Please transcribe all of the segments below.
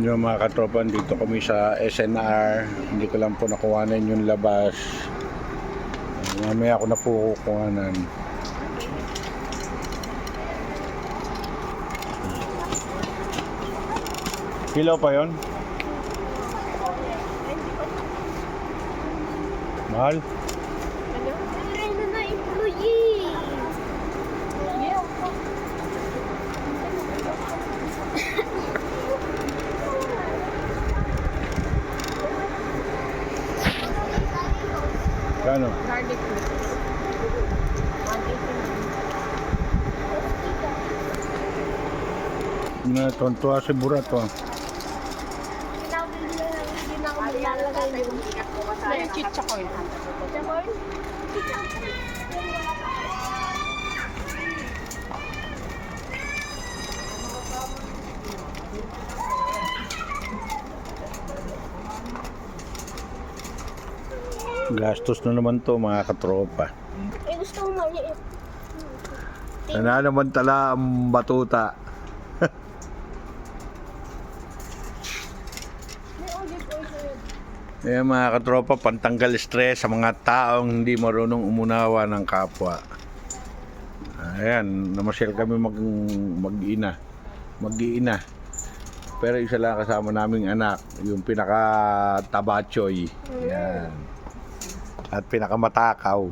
Yung mga katropa, dito kami sa SNR. Hindi ko lang po nakuhanan yung labas. Mamaya ako na po kukuhanan. Kilo pa yon? Mahal? কেন? টন আছে বুড়া ton Gastos na naman to mga katropa. Eh, gusto ko maliit. Nananamantala ang batuta. Ayan mga katropa, pantanggal stress sa mga taong hindi marunong umunawa ng kapwa. Ayan, namasyal kami mag, mag-ina. Mag-iina. Pero isa lang kasama naming anak, yung pinaka tabachoy. Ayan. At pinakamatakaw.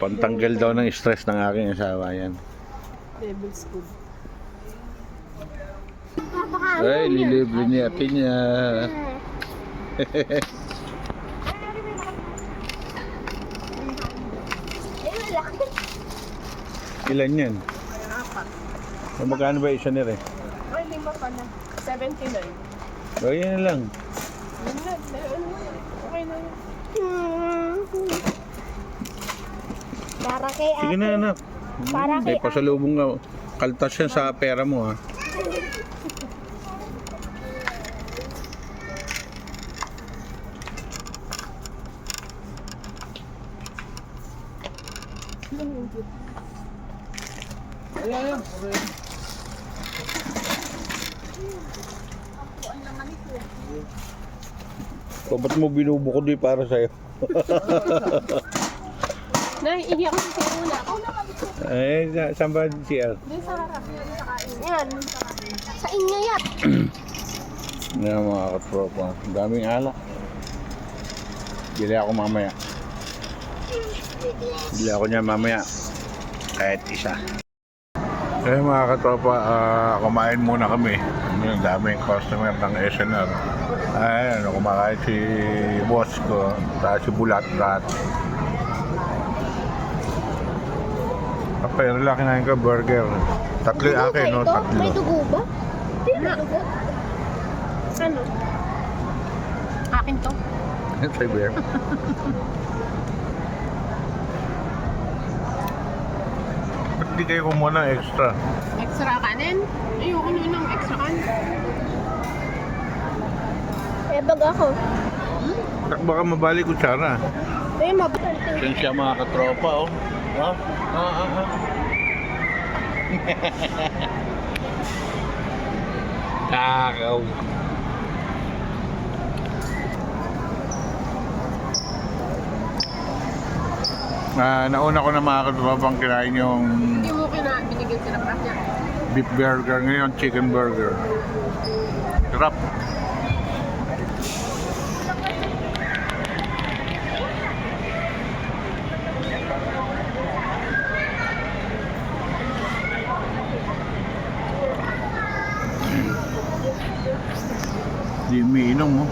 Pantanggal daw ng stress ng aking asawa yan. Devil's food. Ay, lilibre ni ate niya. Ilan yan? Apat. So, magkano ba isa nila eh? Ay, lima pala. 79. O, yan na lang. Yun na. Ano na. Okay na yun. Hmm. Para kay Sige ate. na anak. Para May kay pasalubong nga. Kaltas yan sa pera mo ha. So, ba't mo binubukod di para sa'yo? Nay, ihi ako sa una. Ako na Eh, sa- saan ba siya? Doon sa harap. Doon sa kain. Yan. Sa inyo yan. Yan mga katropa. Ang daming alak. Bili ako mamaya. Bili ako niya mamaya. Kahit isa. Eh mga katropa, ah, kumain muna kami. Ang daming customer ng SNR. Ay, ano, kumakain si boss ko, tapos si Bulat Rat. Pero lang kinain ko burger. Tatlo yung akin, no? Tatlo. may dugo ba? Hindi may dugo. Ano? Akin to. Say bear. Ba't di kayo kumuha ng extra? Extra kanin? Ayoko na ng extra kanin. Eh, bag ako. Tak baka mabali kutsara. Eh, mabalik. Yan siya mga katropa, oh. Ha? Ah, ah, ah. Takaw. Ah, nauna ko na mga katropang kinain yung Hindi mo kina binigyan sila pa niya. beef burger, ngayon chicken burger. Sarap. Di umiinom mo.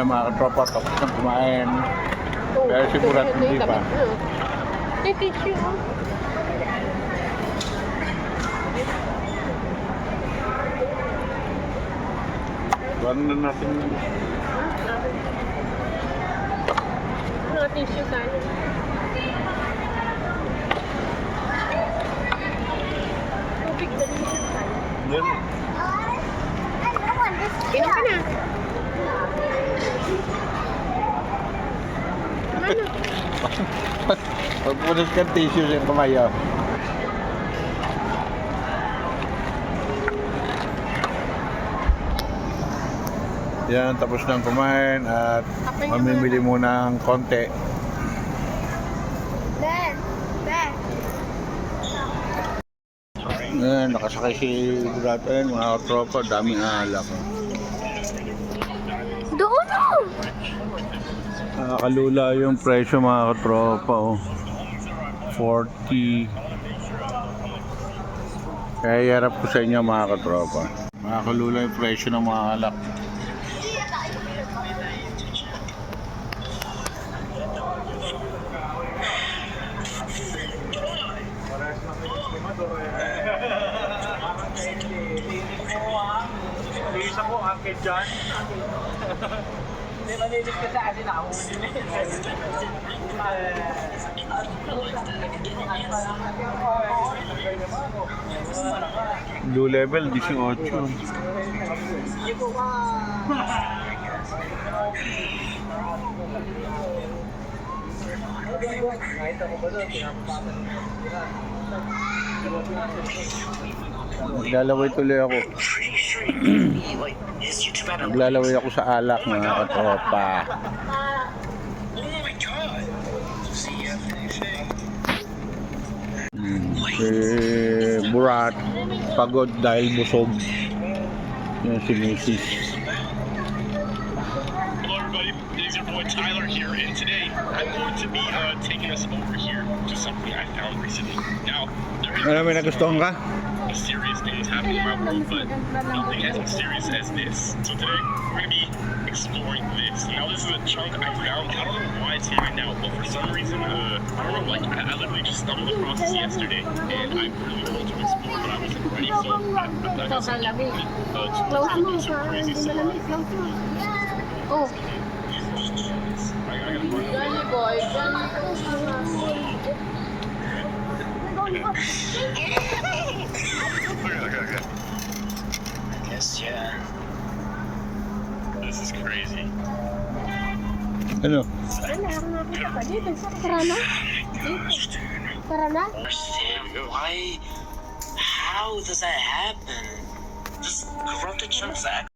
Kaya mga katropa, tapos na kumain. Pero si Burat hindi pa. Tissue. oh. Gano'n na natin yun. Mga tissue tayo. Tubig na rin tayo. Yan. Ka na. Ano? Pagpunit ka tissue yung kamay. Yan, tapos nang kumain at mamimili muna ng konti. Ben, Ben. Yan, nakasakay si Bratan, mga tropa, daming alak. Nakakalula yung presyo mga katropa, oh. 40. Kaya yarap ko sa inyo mga katropa. Nakakalula yung presyo ng mga alak. Ko, Uncle John. Hindi manilig ka sa akin ako. Blue level, 18. Maglalaway tuloy ako. Maglalaway ako sa alak mga katropa. Hmm, Si Burat pagod dahil busog. Yan si Mrs. Tyler here, and today I'm going to be uh, taking us over here to something I found recently. Now, there is Alam mo nagustuhan ka? A serious things happening in my world, but nothing as mysterious as this. So today we're to be exploring this. Now, this is a chunk I found. I don't know why it's here right now, but for some reason, uh, I don't know. Like, I, I literally just stumbled across this yesterday, and I really wanted to explore, but I wasn't ready. So I, I, I got some uh, to Close mo do some crazy stuff. malamig. Close mo. Oh. I, I gotta Okay, okay, okay. I guess, yeah. This is crazy. Ano? Ano. Tara na. Tara na. why. How does that happen? Just corrupted chunks act.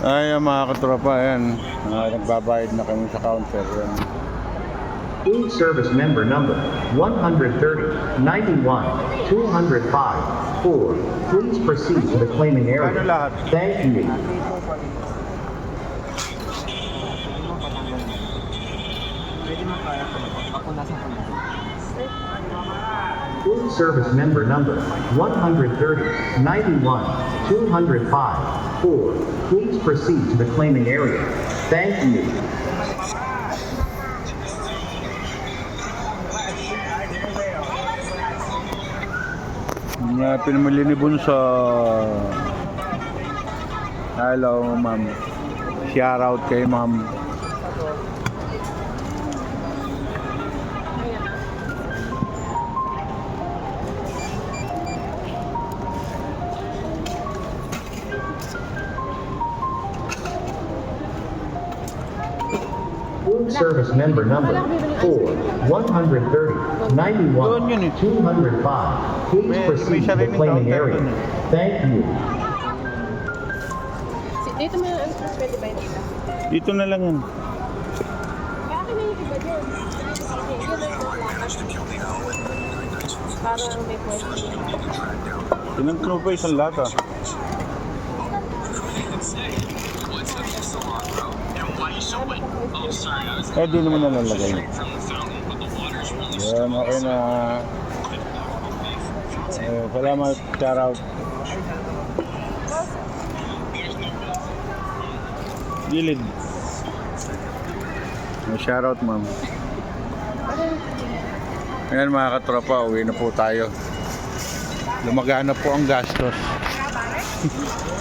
Ay, mga katropa, yan. Ah, nagbabayad na kami sa counter. Yan. Food service member number 130 91 205 4. Please proceed to the claiming area. Thank you. Pwede mo kaya ko. Ako nasa kanila. Food service member number 130 91 205 4. Please proceed to the claiming area. Thank you. Nga pinamili ni Bunso. Hello, ma'am. Shout out kay ma'am. Food service member number 4 130 Doon yun eh. 91 205. Please proceed to the claiming counter area. eh. Thank you. Si- Dito mo yung pwede ba ito? Dito na lang yan. Akin na yung iba dyan. Sige, yun ang lakad. Para may pwesto. Tinangklo pa isang lata. Eh, di naman nalalagay. Yan, okay na. Eh, salamat, shout out. Gilid. Shout out, ma'am. Ayan mga katropa, uwi na po tayo. Lumagana po ang gastos.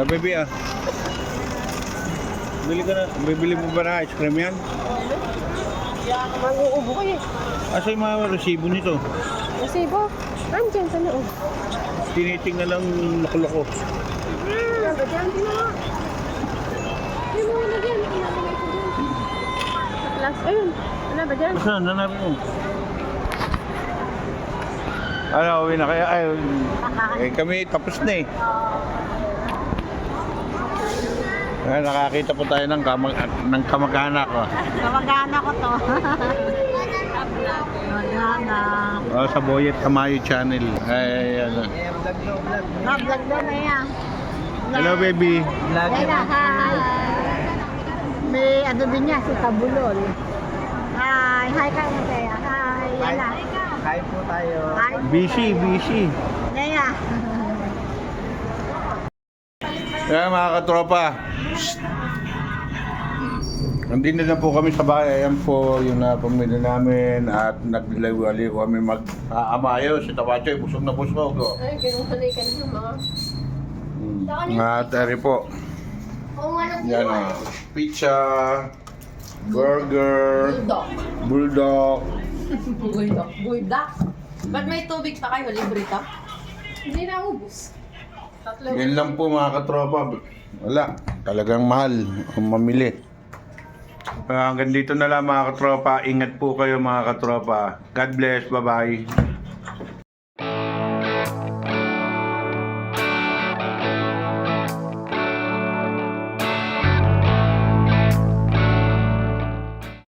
Ah, baby ah. Bili ka na. Bibili mo ba na ice cream yan? Mag-uubo ko eh. Asa yung mga resibo nito? Kasi ba? Andyan sa loob. tinitingnan lang nakuloko. Ba dyan? Na. Hindi mo dyan. Wala ba dyan? Plus, ayun. Wala ba dyan? Saan? Nanapin mo. Ano, uwi na kaya? Ay, eh, kami tapos na eh. Ay, nakakita po tayo ng, kamag ng kamag-anak. Oh. Kamagana ko to. Kamagana. Oh, sa Boyet Kamayo Channel. Ay, ano. Vlog daw, na yan. Hello, baby. Vlog hi. May ano din niya, si Tabulol. Hi, hi ka na kaya. Hi, yan. Hi po tayo. Hi, Busy, busy. Naya. Kaya mga katropa, nandito na po kami sa bahay. Ayan po yung napamili namin at nagliliwali kami mag-aamayo. Si Tabachoy, busog na busog. Oh. Ay, ganun ka na kanina mga. Mm. At ari po, yan oh. Pizza, burger, Bulldog. bulldog. Bulldog. Bulldog. Ba't may tubig pa kayo? Libre ka? Hindi na ubus. Yan lang po mga katropa. Wala, talagang mahal ang mamili. Kaya hanggang dito na lang mga katropa. Ingat po kayo mga katropa. God bless. Bye-bye.